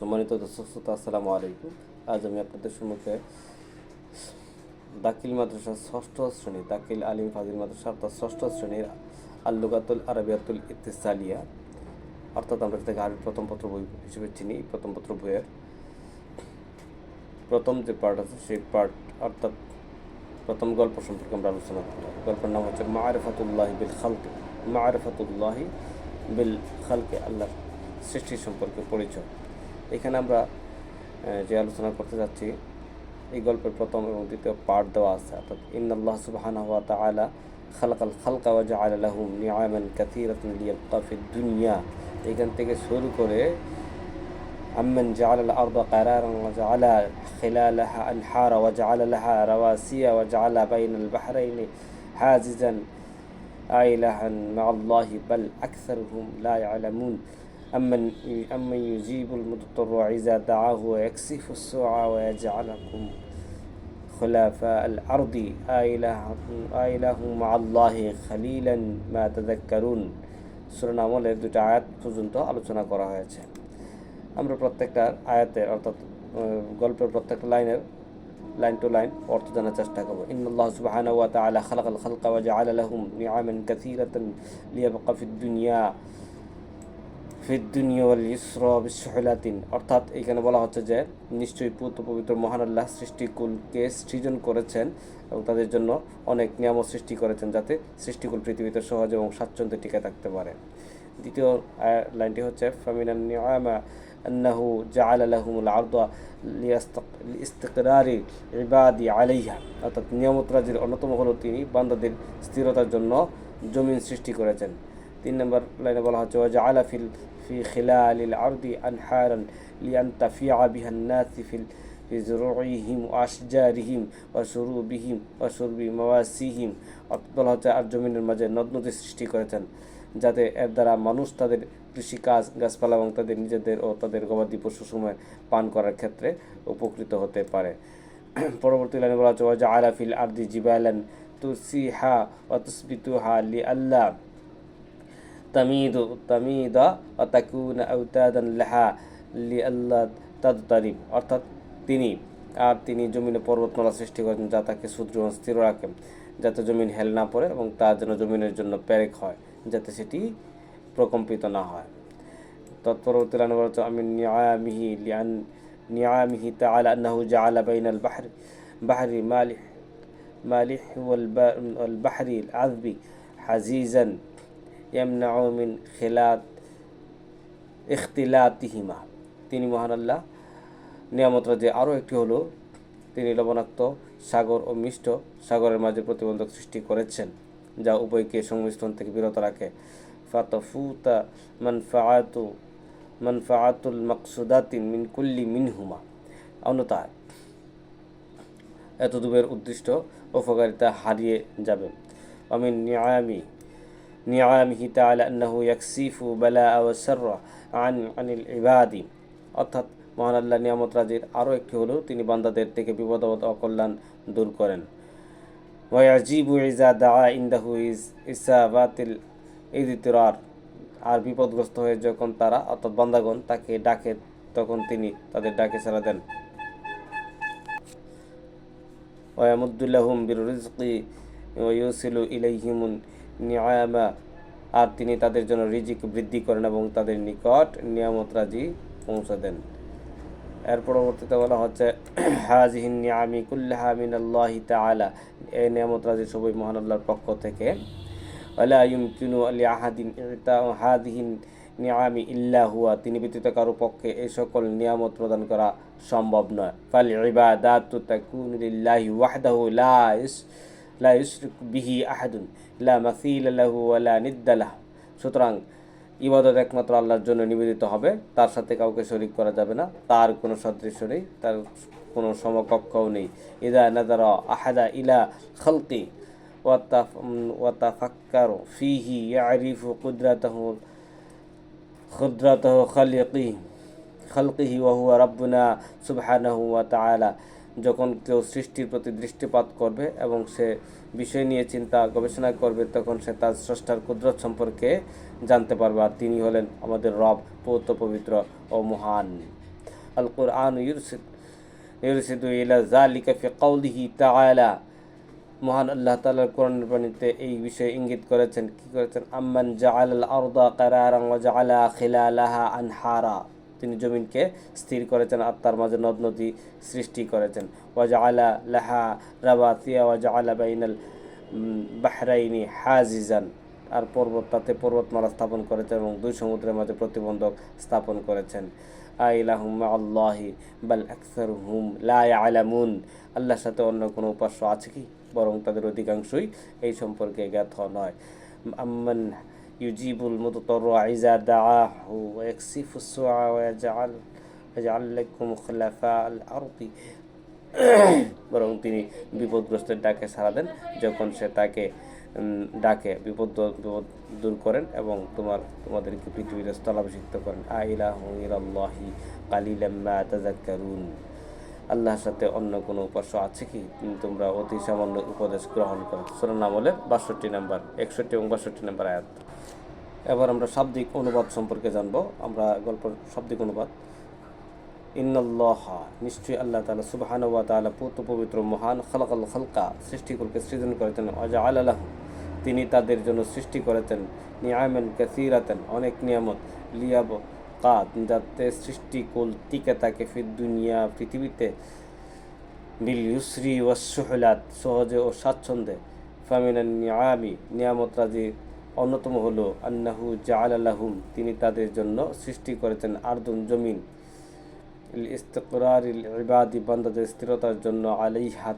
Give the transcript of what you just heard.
সম্মানিত দর্শক শ্রোতা, আসসালামু আলাইকুম। আজ আমি আপনাদের সম্মুখে দাকিল মাদ্রাসা ষষ্ঠ শ্রেণি দাকিল আলিম ফাজিল মাদ্রাসা অর্থাৎ ষষ্ঠ শ্রেণির আল্লুগাতুল আরবিয়াতুল ইত্তেসালিয়া, অর্থাৎ আমরা যেটাকে আরবি প্রথম পত্র বই হিসেবে চিনি, প্রথম পত্র বইয়ের প্রথম যে পার্ট আছে, সেই পার্ট অর্থাৎ প্রথম গল্প সম্পর্কে আমরা আলোচনা করব। গল্পের নাম হচ্ছে মারেফাতুল্লাহি বিল খালকে। মারেফাতুল্লাহি বিল খালকে, আল্লাহর সৃষ্টি সম্পর্কে পরিচয়। এখানে আমরা আহ, যে আলোচনা করতে যাচ্ছি এই গল্পের প্রথম এবং দ্বিতীয় পার্ট দেওয়া আছে অর্থাৎ ইন্নাল্লাহ সুবহানাহু ওয়া তাআলা খালাকাল খালকা ওয়া জাআলা লাহুম নিআমান কাসীরাতান লিয়াবকা ফিদ দুনিয়া এখান থেকে শুরু করে أمن جعل الأرض قرارا وجعل خلالها أنحارا وجعل لها رواسي وجعل بين البحرين حاجزا إلها مع الله بل أكثرهم لا يعلمون أمن أمن يجيب المضطر إذا دعاه ويكشف السوء ويجعلكم خلفاء الأرض آإله آإله مع الله خليلا ما تذكرون সুরা নামলের দুটো আয়াত পর্যন্ত আলোচনা করা হয়েছে আমরা প্রত্যেকটা আয়াতের অর্থাৎ আহ, গল্পের প্রত্যেকটা লাইনের লাইন টু লাইন অর্থ জানার চেষ্টা করবো ইন্নাল্লাহ সুবহানাহু ওয়া তাআলা খালাকাল খালকা ওয়া জাআলা লাহুম নিআমান কাসীরাতান লিয়াবকা ফিদ দুনিয়া ফিদ দুনিয়া ওয়াল ইসরা বিসহুলাতিন। অর্থাৎ এখানে বলা হচ্ছে যে, নিশ্চয়ই পুত পবিত্র মহান আল্লাহ সৃষ্টিকুলকে সৃজন করেছেন এবং তাদের জন্য অনেক নিয়ামত সৃষ্টি করেছেন যাতে সৃষ্টিকুল পৃথিবীতে সহজ এবং স্বাচ্ছন্দ্যে টিকে থাকতে পারে। দ্বিতীয় লাইনটি হচ্ছে, ফামিনান অর্থাৎ নিয়ামত রাজির অন্যতম হলো তিনি বান্দাদের স্থিরতার জন্য জমিন সৃষ্টি করেছেন। তিন নম্বর লাইনে বলা হচ্ছে ওয়াজা আলা ফিল, ফি খিলা আরদি আনহারান লিয়ান তাফিয়া বিহান নাসি ফিল ওয়া আশজারিহিম ওয়া সুরুবিহিম ওয়া সুরবি মাওয়াসিহিম। বলা হচ্ছে, আর জমিনের মাঝে নদ নদী সৃষ্টি করেছেন, যাতে এর দ্বারা মানুষ তাদের কৃষিকাজ, গাছপালা এবং তাদের নিজেদের ও তাদের গবাদি পশু সময় পান করার ক্ষেত্রে উপকৃত হতে পারে। পরবর্তী লাইনে বলা হচ্ছে ওয়াজা আলাফিল আর্দি জিবালান তুসিহা ওয়া তুসবিতুহা লি আল্লাহ তামিদু তামিদা অতাকুনা আউতাদান লাহা লি আল্লাহ তাদুতারিব অর্থাৎ তিনি আর তিনি জমিনে পর্বতমালা সৃষ্টি করেন যা তাকে সূত্র স্থির রাখেন যাতে জমিন হেল না পড়ে এবং তা যেন জমিনের জন্য প্যারেক হয়, যাতে সেটি প্রকম্পিত না হয়। তৎপরবর্তী রানবরত আমি নিয়ামিহি লিয়ান নিয়ামিহি তাআলা আন্নাহু জাআলা বাইনাল বাহর বাহারি মালিহ মালিহ ওয়াল বাহরি আল আযবি হাজিজান ইয়ামনাউমিন খেলাত ইখতিলাতিহিমা। তিনি মহান আল্লাহ। নিয়ামত যে আরও একটি হলো, তিনি লবণাক্ত সাগর ও মিষ্ট সাগরের মাঝে প্রতিবন্ধক সৃষ্টি করেছেন, যা উভয়কে সংমিশ্রণ থেকে বিরত রাখে। ফাতফুতা মানফাআতু, মানফাআতুল মাকসুদাতি মিন কুল্লি মিনহুমা। অন্যতায় এতদুবের উদ্দিষ্ট উপকারিতা হারিয়ে যাবে। আমি নিয়ামি নিয়ামিহি তাআলা আন্নাহু ইয়াকসিফু বেলা ওয়া শাররা আন, আনিল ইবাদি। অর্থাৎ মহান আল্লাহ নিয়ামত রাজির আরও একটি হলো, তিনি বান্দাদের থেকে বিপদ অকল্যাণ দূর করেন। ওয়াজিবু ইজা দা ইন্দাহু আর বিপদগ্রস্ত হয়ে যখন তারা, অর্থাৎ বান্দাগণ, তাকে ডাকে, তখন তিনি তাদের ডাকে সাড়া দেন। ওয়ামুদ্দুল্লাহুম বির রিজকি ওয়ুসিলু ইলাইহিমুন নিয়ামা। আর তিনি তাদের জন্য রিজিক বৃদ্ধি করেন এবং তাদের নিকট নিয়ামত রাজি পৌঁছে দেন। এর পরবর্তীতে বলা হচ্ছে হাজিহিন নিয়ামি কুল্লাহা মিনাল্লাহি তাআলা। এই নিয়ামত রাজি সবই মহান আল্লাহর পক্ষ থেকে। ওয়ালা ইউমকিনু আলি আহাদিন হাদিহিন নিয়ামি ইল্লা হুয়া। তিনি ব্যতীত কারও পক্ষে এই সকল নিয়ামত প্রদান করা সম্ভব নয়। ফাল ইবাদাতু তাকুনু লিল্লাহি ওয়াহদাহু লা লা ইউশরিক বিহি আহাদুন, লা মাসিল লাহু ওয়া লা নিদ্দা সুতরাং ইবাদত একমাত্র আল্লাহর জন্য নিবেদিত হবে, তার সাথে কাউকে শরিক করা যাবে না, তার কোনো সদৃশ্য নেই, তার কোনো সমকক্ষও নেই। ইদা নাদারা আহাদা ইলা খালকি ওয়াতাফাক্কারু ফিহি ইয়ারিফু কুদরাতাহু খুদ্রাতহ খালিকি খালকিহি ওয়াহুয়া রাব্বুনা সুবহানাহু ওয়া তাআলা। যখন কেউ সৃষ্টির প্রতি দৃষ্টিপাত করবে এবং সে বিষয় নিয়ে চিন্তা গবেষণা করবে, তখন সে তার স্রষ্টার কুদরত সম্পর্কে জানতে পারবে। আর তিনি হলেন আমাদের রব, পৌত, পবিত্র ও মহান। আল কোরআন ইউরসিদ, ইউরসিদু ইলা মহান আল্লাহ তাআলার কোরআনের বাণীতে এই বিষয়ে ইঙ্গিত করেছেন। কি করেছেন? আম্মান জাআল আল আরদা কারারান ওয়া আনহারা। তিনি জমিনকে স্থির করেছেন আর তার মাঝে নদ নদী সৃষ্টি করেছেন। ওয়া জাআলা লাহা রাবাতিয়া ওয়াজা আলা বাইনাল বাহরাইনি হাজিজান। আর পর্বত, তাতে পর্বতমালা স্থাপন করেছেন এবং দুই সমুদ্রের মাঝে প্রতিবন্ধক স্থাপন করেছেন। আল্লাহি, বাল আকসার হুম আলামুন আল্লাহর সাথে অন্য কোনো উপাস্য আছে কি? বরং তাদের অধিকাংশই এই সম্পর্কে জ্ঞাত নয়। আম্মান ইজা দাআহু ওয়া ইয়াকসিফু সুআ ওয়া ইয়াজআল ইয়াজআল লাকুম খুলাফা আল বরং তিনি বিপদগ্রস্তের ডাকে সাড়া দেন, যখন সে তাকে ডাকে, বিপদ বিপদ দূর করেন এবং তোমার, তোমাদেরকে পৃথিবীতে স্থলাভিষিক্ত করেন। আইলাহু ইলাল্লাহি কালিলাম মা তাযাক্কারুন। আল্লাহর সাথে অন্য কোনো উপাস্য আছে কি? তোমরা অতি সামান্য উপদেশ গ্রহণ করো। সুরা নামলের বাষট্টি নাম্বার, একষট্টি এবং বাষট্টি নাম্বার আয়াত। এবার আমরা শাব্দিক অনুবাদ সম্পর্কে জানব। আমরা গল্পের শাব্দিক অনুবাদ। ইন্নাল্লাহ, নিশ্চয়ই আল্লাহ তাআলা সুবহানাহু ওয়া তাআলা পুত পবিত্র মহান খালাকাল খালকা সৃষ্টিকুলকে সৃজন করেছেন। ওয়াজআল লাহু, তিনি তাদের জন্য সৃষ্টি করেছেন। নিয়ামেন কাসীরাতান, অনেক নিয়ামত। লিয়াব কাত যাতে সৃষ্টিকুল টিকে থাকে ফির দুনিয়া, পৃথিবীতে বিল ইউসরি ওয়াসুহলাত সহজে ও স্বাচ্ছন্দ্যে। ফামিনান নিয়ামি, নিয়ামত রাজি অন্যতম হলো আন্নাহু জাল আল্লাহুম তিনি তাদের জন্য সৃষ্টি করেছেন আর্দুন জমিন। ইস্তকরার ইবাদি, বান্দাদের স্থিরতার জন্য আলাইহা